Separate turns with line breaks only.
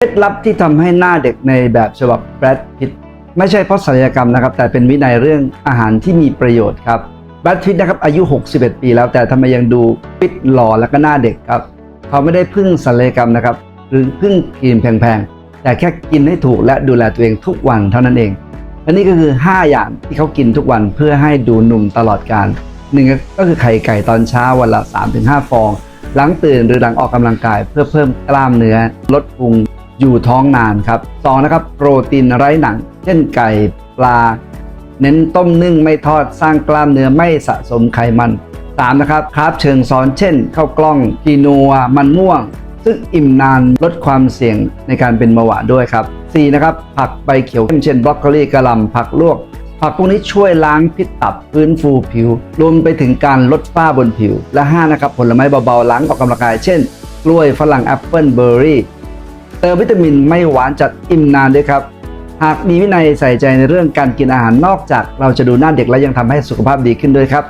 เคล็ดลับที่ทำให้หน้าเด็กในแบบฉบับแบรดพิตไม่ใช่เพราะศัลยกรรมนะครับ แต่เป็นวินัยเรื่องอาหารที่มีประโยชน์ครับแบรดพิตนะครับอายุ 61 ปีแล้วแต่ทำไมยังดูฟิตหล่อและก็หน้าเด็กครับ เขาไม่ได้พึ่งศัลยกรรมนะครับ หรือพึ่งครีมแพงๆ แต่แค่กินให้ถูกและดูแลตัวเองทุกวันเท่านั้นเองอันนี้ก็คือ 5 อย่างที่เขากินทุกวันเพื่อให้ดูหนุ่มตลอดการหนึ่งก็คือไข่ไก่ตอนเช้าวันละ 3-5 ฟอง หลังตื่นหรือหลังออกกำลังกายเพื่อเพิ่มกล้ามเนื้อ ลดพุง อยู่ท้องนานครับสองนะครับโปรตีนไร้หนัง เช่นไก่ปลา เน้นต้มนึ่งไม่ทอดสร้างกล้ามเนื้อไม่สะสมไขมันสามนะครับคาราฟเชิงซ้อนเช่นข้าวกล้องกีนัว มันม่วง ซึ่งอิ่มนานลดความเสี่ยงในการเป็นเบาหวานด้วยครับ 4. นะครับผักใบเขียวเช่นบรอกโคลีกระหล่ำผักลวก ผักพวกนี้ช่วยล้างพิษตับฟื้นฟูผิว รวมไปถึงการลดฝ้าบนผิว และ5นะครับผลไม้เบาๆล้างออกกำลังกายเช่น กล้วยฝรั่งแอปเปิลเบอร์รี่ เติมวิตามินไม่หวานจัดอิ่มนานด้วยครับ หากมีวินัยใส่ใจในเรื่องการกินอาหารนอกจาก เราจะดูหน้าเด็กแล้วยังทำให้สุขภาพดีขึ้นด้วยครับ